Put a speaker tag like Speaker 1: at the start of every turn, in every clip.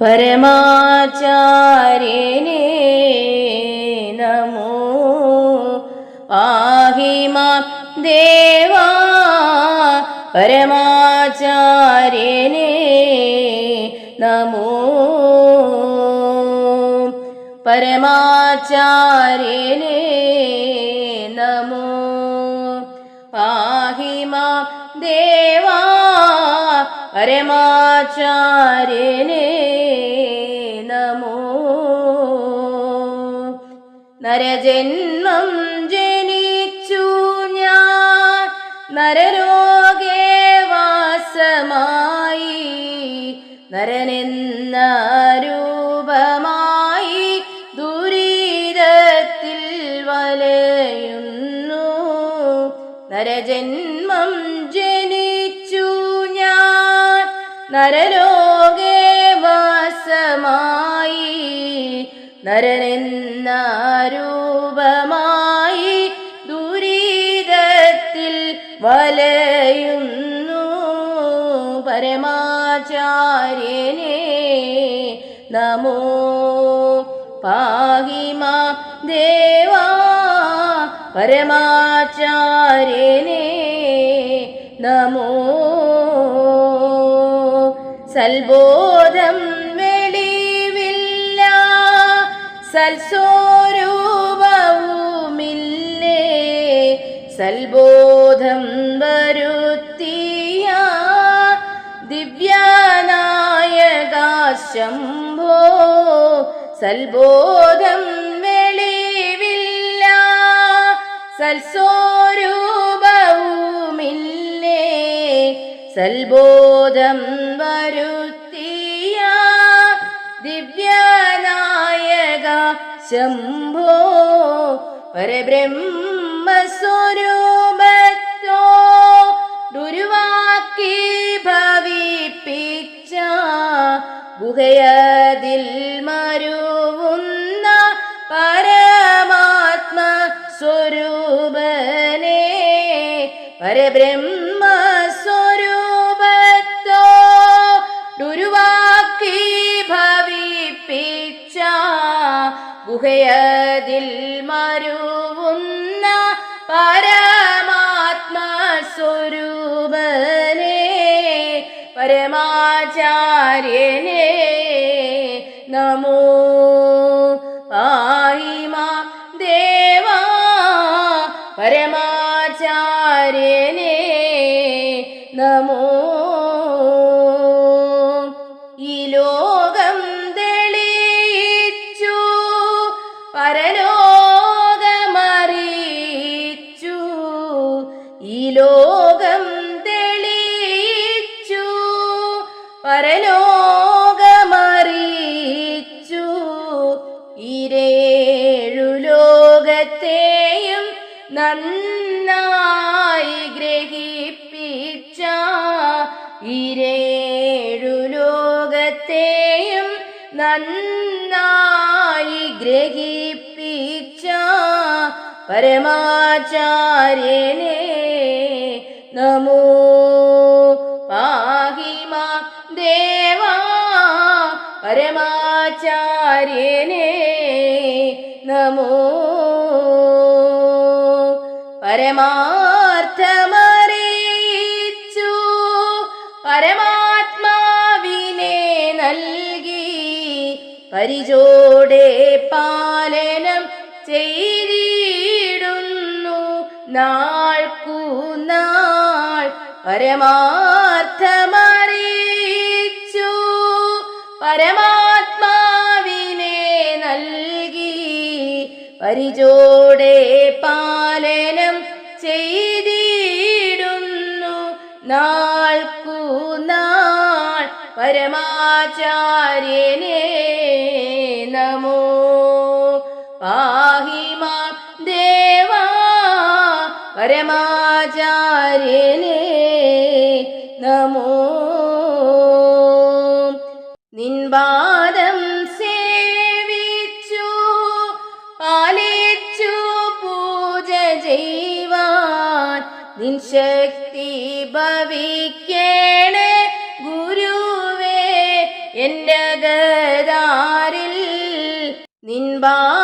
Speaker 1: परमाचारे नमो पाहि मा देवा परमाचार्येणे नमो परमाचार्ये नमो पाहि मा देवा പരമാചാര്യനേ നമോ നരജന്മം ജനിച്ചു ഞാൻ। നരരോഗേ വാസമായി നരനെന്ന രൂപമായി ദുരിതത്തിൽ വലയുന്നു നരജന്മം നരനെന്ന രൂപമായി ദുരിതത്തിൽ വലയുന്നു. പരമാചാര്യനെ നമോ പാഹിമ ദേവാ. പരമാചാര്യനെ നമോ. സൽബോധം സൽസ്വരൂപവുമില്ലേ? സൽബോധം വരുത്തിയ ദിവ്യനായക ശംഭോ സൽബോധം വെളിവില്ല. സൽസ്വരൂപവുമില്ലേ? സൽബോധം വരുത്തിയ ശംഭോ പരബ്രഹ്മസ്വരൂപത്തോ ദുരുവാക്കി ഭവിപ്പിച്ച ഗുഹയതിൽ മരുവുന്ന ഗുഹയതിൽ മരുവുന്ന പരമാത്മസ്വരൂപനെ പരമാചാര്യനെ നമോ പാഹിമാ ദേവാ പരമാചാര്യനെ നമോ ഈ ലോകം തെളിയിച്ചു പരലോകമറിയിച്ചു. ഇരേഴു ലോകത്തെയും നന്നായി ഗ്രഹിപ്പിച്ച ഇരേഴു ലോകത്തെയും നന്നായി ഗ്രഹിപ്പിച്ച പരമാചാര്യനേ നമോ പാഹിമാ ദേവാ പരമാചാര്യനേ നമോ പരമാർത്ഥമറിയിച്ചു പരമാത്മാവിനെ നൽകി പരിചോടെ പാലനം ചെയ്തിടുന്നു നാൾക്കു നാൾ പരമാർത്ഥമറിയിച്ചു. പരമാത്മാവിനെ നൽകി പരിചോടെ പാലനം ചെയ്തിടുന്നു. നാൾക്കു നാൾ പരമാചാര്യനേ നിൻപാദം സേവിച്ചു പാലിച്ചു പൂജ ചെയ്യുവാൻ നിൻ ശക്തി ഭവിക്കേണേ. ഗുരുവേ എന്റെ ഗതാരിൽ നിൻപാദം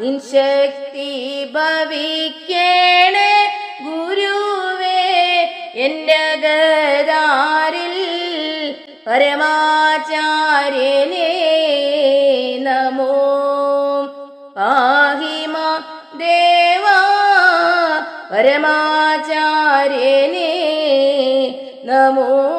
Speaker 1: ചെയ്യുവാൻ ഭവിക്കേണ് ഗുരുവേ എന്റെ ഗതാരിൽ പരമാചാര്യനേ നമോ. പാഹിമ ദേവാ പരമാചാര്യനേ നമോ.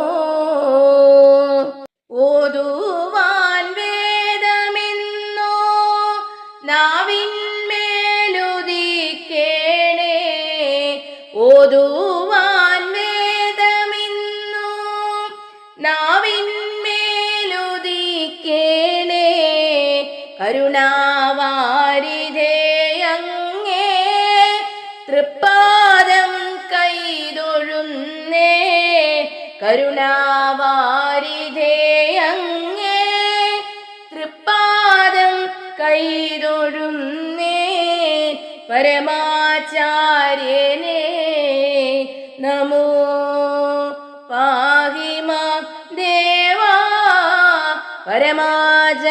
Speaker 1: കരുണാവാരിധേ അങ്ങേ തൃപ്പാദം കൈതൊഴുന്നേ കരുണാവാരിധേ അങ്ങേ തൃപ്പാദം കൈതൊഴുന്നേ പരമാചാര്യനേ പരമാചാര്യനേ